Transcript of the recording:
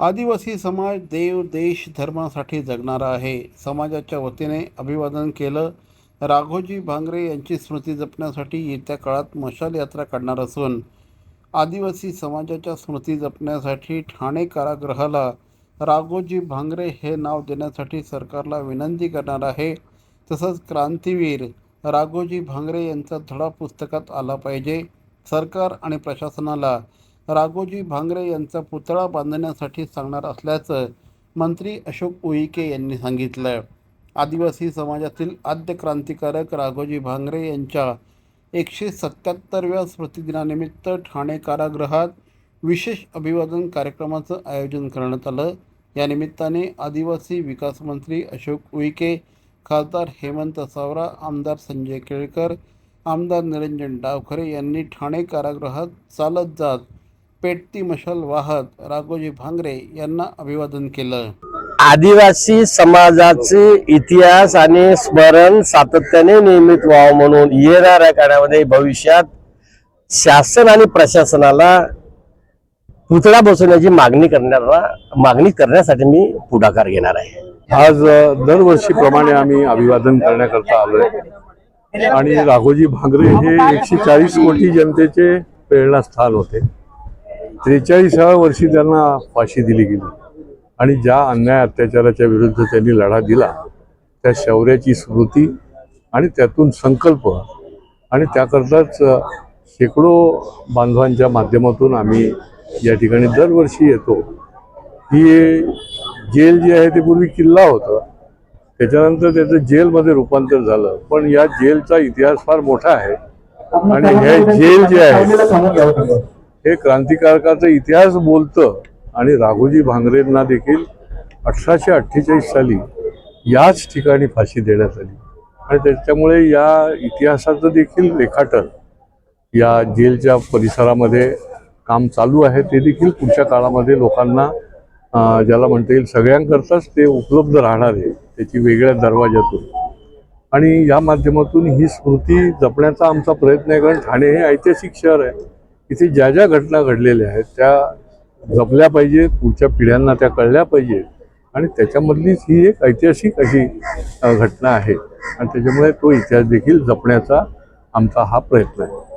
आदिवासी समाज देव देश धर्मासाठी जगणारा आहे. समाजाच्या वतीने अभिवादन केलं. राघोजी भांगरे यांची स्मृती जपण्यासाठी येत्या काळात मशाल यात्रा काढणार असून आदिवासी समाजाच्या स्मृती जपण्यासाठी ठाणे कारागृहाला राघोजी भांगरे हे नाव देण्यासाठी सरकारला विनंती करणार आहे. तसंच क्रांतीवीर राघोजी भांगरे यांचा धडा पुस्तकात आला पाहिजे. सरकार आणि प्रशासनाला राघोजी भांगरे यांचा पुतळा बांधण्यासाठी सांगणार असल्याचं मंत्री अशोक उईके यांनी सांगितलं. आदिवासी समाजातील आद्य क्रांतिकारक राघोजी भांगरे यांच्या एकशे सत्याहत्तरव्या स्मृतिदिनानिमित्त ठाणे कारागृहात विशेष अभिवादन कार्यक्रमाचं आयोजन करण्यात आलं. या निमित्ताने आदिवासी विकास मंत्री अशोक उईके खासदार हेमंत सावरा आमदार संजय केळकर आमदार निरंजन डावखरे यांनी ठाणे कारागृहात चालत जात पेटती मशाल वाहत राघोजी भांगरे यांना अभिवादन केलं. आदिवासी समाजाचे इतिहास आणि स्मरण सातत्याने नियमित व्हावं म्हणून येणाऱ्या काळामध्ये भविष्यात शासन आणि प्रशासनाला पुतळा बसवण्याची मागणी करण्याला मागणी करण्यासाठी मी पुढाकार घेणार आहे. आज दरवर्षीप्रमाणे आम्ही अभिवादन करण्याकरता आलोय. आणि राघोजी भांगरे हे एकशे चाळीस कोटी जनतेचे प्रेरणास्थान होते. त्रेचाळीसाव्या वर्षी त्यांना फाशी दिली गेली. आणि ज्या अन्याय अत्याचाराच्या विरुद्ध त्यांनी लढा दिला त्या शौर्याची स्मृती आणि त्यातून संकल्प. आणि त्याकरताच शेकडो बांधवांच्या माध्यमातून आम्ही या ठिकाणी दरवर्षी येतो. ही जेल जी आहे ते पूर्वी किल्ला होतं. त्याच्यानंतर त्याचं जेलमध्ये रूपांतर झालं. पण या जेलचा इतिहास फार मोठा आहे. आणि हे जेल जे आहे हे क्रांतिकारकाचा इतिहास बोलतं आणि राघोजी भांगरेंना देखील अठराशे अठ्ठेचाळीस साली याच ठिकाणी फाशी देण्यात आली. आणि त्याच्यामुळे या इतिहासाचं देखील रेखाटन या जेलच्या परिसरामध्ये काम चालू आहे ते देखील पुढच्या काळामध्ये लोकांना ज्याला म्हणता येईल सगळ्यांकरताच ते उपलब्ध राहणार आहे त्याची वेगळ्या दरवाज्यातून. आणि या माध्यमातून ही स्मृती जपण्याचा आमचा प्रयत्न आहे कारण ठाणे हे ऐतिहासिक शहर आहे. इथे ज्या ज्या घटना घडलेल्या आहेत त्या जपल्या पाहिजेत पुढच्या पिढ्यांना त्या कळल्या पाहिजेत. आणि त्याच्यामधलीच ही एक ऐतिहासिक अशी घटना आहे. आणि त्याच्यामुळे तो इतिहास देखील जपण्याचा आमचा हा प्रयत्न आहे.